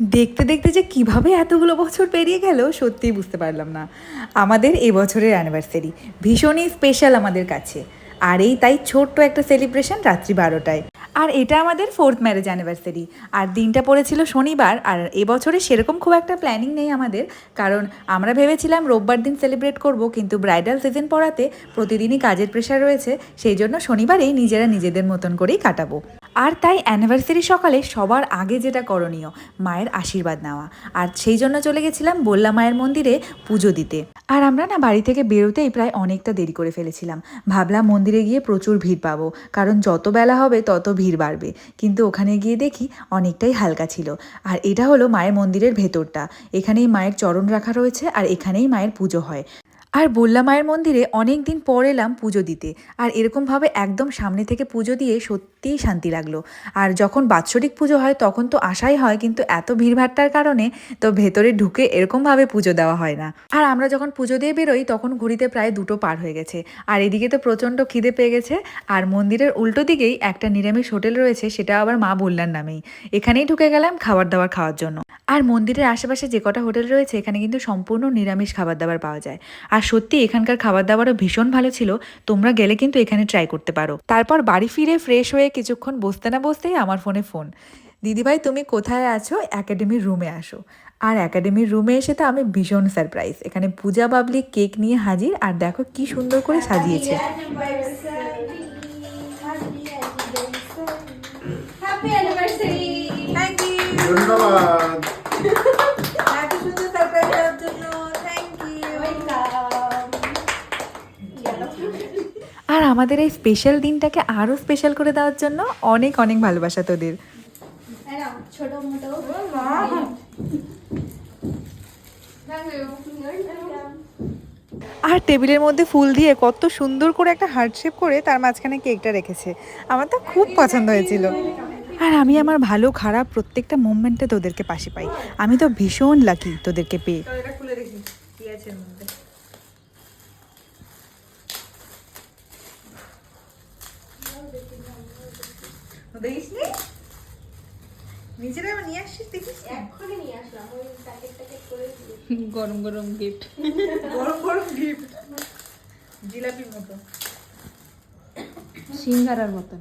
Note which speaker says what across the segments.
Speaker 1: দেখতে দেখতে যে কীভাবে এতগুলো বছর পেরিয়ে গেল, সত্যিই বুঝতে পারলাম না। আমাদের এই বছরের অ্যানিভার্সারি ভীষণই স্পেশাল আমাদের কাছে। আর এই তাই ছোট্ট একটা সেলিব্রেশন রাত্রি বারোটায়। আর এটা আমাদের ফোর্থ ম্যারেজ অ্যানিভার্সারি আর দিনটা পড়েছিল শনিবার, আর এবছরে সেরকম খুব একটা প্ল্যানিং নেই আমাদের। কারণ আমরা ভেবেছিলাম রোববার দিন সেলিব্রেট করব, কিন্তু ব্রাইডাল সিজন পড়াতে প্রতিদিনই কাজের প্রেশার রয়েছে। সেই জন্য শনিবারেই নিজেরা নিজেদের মতন করেই কাটাবো। আর তাই অ্যানিভার্সারি সকালে সবার আগে যেটা করণীয়, মায়ের আশীর্বাদ নেওয়া। আর সেই জন্য চলে গেছিলাম বল্লা মায়ের মন্দিরে পুজো দিতে। আর আমরা না বাড়ি থেকে বেরোতেই প্রায় অনেকটা দেরি করে ফেলেছিলাম। ভাবলাম মন্দিরে গিয়ে প্রচুর ভিড় পাবো, কারণ যত বেলা হবে তত ভিড় বাড়বে। কিন্তু ওখানে গিয়ে দেখি অনেকটাই হালকা ছিল। আর এটা হলো মায়ের মন্দিরের ভেতরটা। এখানেই মায়ের চরণ রাখা রয়েছে আর এখানেই মায়ের পুজো হয়। আর বল্লা মায়ের মন্দিরে অনেক দিন পর এলাম পুজো দিতে। আর এরকমভাবে একদম সামনে থেকে পুজো দিয়ে সত্যিই শান্তি লাগল। আর যখন বাৎসরিক পুজো হয় তখন তো আশাই হয়, কিন্তু এত ভিড়ভাট্টার কারণে তো ভেতরে ঢুকে এরকমভাবে পুজো দেওয়া হয় না। আর আমরা যখন পুজো দিয়ে বেরোই তখন ঘড়িতে প্রায় দুটো পার হয়ে গেছে। আর এদিকে তো প্রচণ্ড খিদে পেয়ে গেছে। আর মন্দিরের উল্টো দিকেই একটা নিরামিষ হোটেল রয়েছে, সেটা আবার মা বললার নামেই। এখানেই ঢুকে গেলাম খাবার দাবার খাওয়ার জন্য। আর মন্দিরের আশেপাশে যে কটা হোটেল রয়েছে, এখানে কিন্তু সম্পূর্ণ নিরামিষ খাবার দাবার পাওয়া যায়। আর সত্যি এখানকার খাবার দাবারও ভীষণ ভালো ছিল। তোমরা গেলে কিন্তু এখানে ট্রাই করতে পারো। তারপর বাড়ি ফিরে ফ্রেশ হয়ে কিছুক্ষণ বসতে না বসতেই আমার ফোনে ফোন দিদিভাই তুমি কোথায় আছো? একাডেমির রুমে আসো। আর একাডেমির রুমে এসে তো আমি ভীষণ সারপ্রাইজ এখানে পূজা বাবলি কেক নিয়ে হাজির। আর দেখো কি সুন্দর করে সাজিয়েছে।
Speaker 2: ধন্যবাদ
Speaker 1: এত সুন্দর সারপ্রাইজ দেওয়ার জন্য থ্যাংক ইউ আর আমাদের এই স্পেশাল দিনটাকে আরও স্পেশাল করে দেওয়ার জন্য অনেক অনেক ভালোবাসা তোদের। আর টেবিলের মধ্যে ফুল দিয়ে কত সুন্দর করে একটা হার্ট শেপ করে তার মাঝখানে কেকটা রেখেছে। আমার তো খুব পছন্দ হয়েছিল। আর আমি আমার ভালো, খারাপ প্রত্যেকটা মুভমেন্টে তোদেরকে পাশে পাই। আমি তো ভীষণ লাকি তোদেরকে পেয়ে। দেখিসনি নিজেরা নিয়ে আসছিস দেখিস
Speaker 3: এক্ষুনি নিয়ে আসলাম ওই প্যাকেট প্যাকেট করে
Speaker 4: গরম গরম গিফট
Speaker 1: গরম গরম গিফট জিলাপির মতো।
Speaker 4: সিঙ্গারার মতন।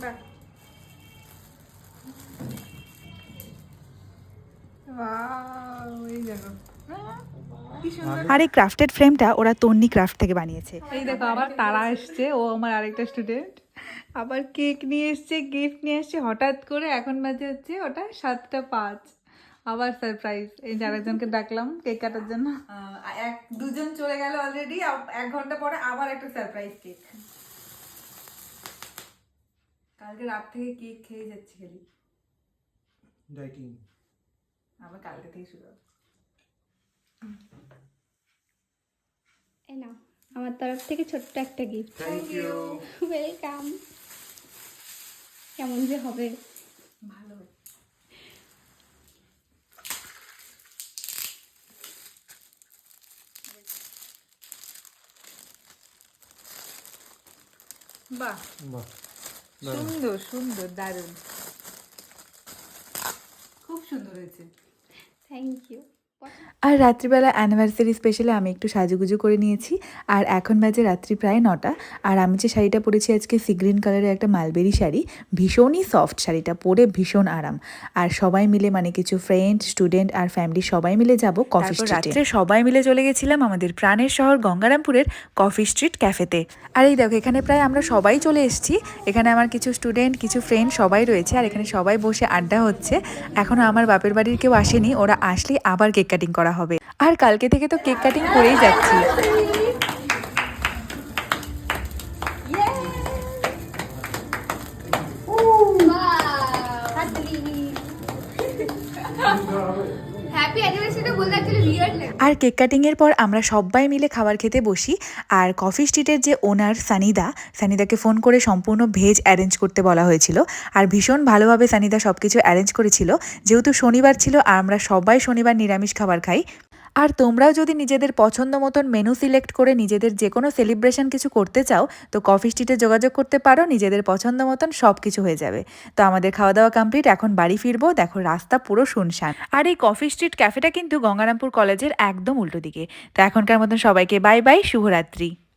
Speaker 1: বাহ। দেখো। আর এই ক্রাফটেড ফ্রেমটা ওরা তন্নি ক্রাফট থেকে বানিয়েছে। এই দেখো আবার তারা এসছে ও আমার আরেকটা স্টুডেন্ট আবার কেক নিয়ে এসছে গিফট নিয়ে এসছে হঠাৎ করে এখন বাজে হচ্ছে ওটা সাতটা পাঁচ। আবার সারপ্রাইজ এই যে আরেকজনকে ডাকলাম কেক কাটার জন্য। এক দুজন চলে গেল অলরেডি এক ঘণ্টা পরে আবার একটা সারপ্রাইজ কেক কালকে রাত থেকে কেক খেয়ে যাচ্ছি খালি।
Speaker 2: ডাইটিং
Speaker 1: আবার কালকে থেকে শুরু হবে।
Speaker 3: এই নাও আমার তরফ থেকে ছোট্ট একটা গিফট
Speaker 2: থ্যাংক ইউ
Speaker 3: ওয়েলকাম কেমন যে হবে।
Speaker 1: ভালো। বাহ।
Speaker 2: বাহ
Speaker 1: সুন্দর সুন্দর দারুণ। খুব সুন্দর হয়েছে।
Speaker 3: থ্যাংক ইউ
Speaker 1: আর রাত্রিবেলা অ্যানিভার্সারি স্পেশালে আমি একটু সাজুগুজু করে নিয়েছি। আর এখন বাজে রাত্রি প্রায় নটা। আর আমি যে শাড়িটা পরেছি আজকে সি গ্রিন কালারের একটা মালবেরি শাড়ি ভীষণই সফট শাড়িটা পরে ভীষণ আরাম। আর সবাই মিলে মানে কিছু ফ্রেন্ড স্টুডেন্ট আর ফ্যামিলি সবাই মিলে যাব কফি স্ট্রিটে সবাই মিলে চলে গেছিলাম আমাদের প্রাণের শহর গঙ্গারামপুরের কফি স্ট্রিট ক্যাফেতে আর এই দেখো এখানে প্রায় আমরা সবাই চলে এসেছি। এখানে আমার কিছু স্টুডেন্ট কিছু ফ্রেন্ড সবাই রয়েছে। আর এখানে সবাই বসে আড্ডা হচ্ছে। এখনও আমার বাপের বাড়ির কেউ আসেনি। ওরা আসলে আবার কেক কাটিং করা হবে। আর কালকে থেকে তো কেক কাটিং করেই যাচ্ছি। আর কেক কাটিংয়ের পর আমরা সবাই মিলে খাবার খেতে বসি, আর কফি স্ট্রিটের যে ওনার সানিদা, সানিদাকে ফোন করে সম্পূর্ণ ভেজ অ্যারেঞ্জ করতে বলা হয়েছিল। আর ভীষণ ভালোভাবে সানিদা সব কিছু অ্যারেঞ্জ করেছিল। যেহেতু শনিবার ছিল, আর আমরা সবাই শনিবার নিরামিষ খাবার খাই আর তোমরাও যদি নিজেদের পছন্দ মতন মেনু সিলেক্ট করে নিজেদের যে কোনো সেলিব্রেশন কিছু করতে চাও, তো কফি স্ট্রিটে যোগাযোগ করতে পারো, নিজেদের পছন্দ মতন সব কিছু হয়ে যাবে। তো আমাদের খাওয়া দাওয়া কমপ্লিট এখন বাড়ি ফিরবো, দেখো রাস্তা পুরো শুনশান। আর এই কফি স্ট্রিট ক্যাফেটা কিন্তু গঙ্গারামপুর কলেজের একদম উল্টো দিকে। তো এখনকার মতন সবাইকে বাই বাই শুভরাত্রি।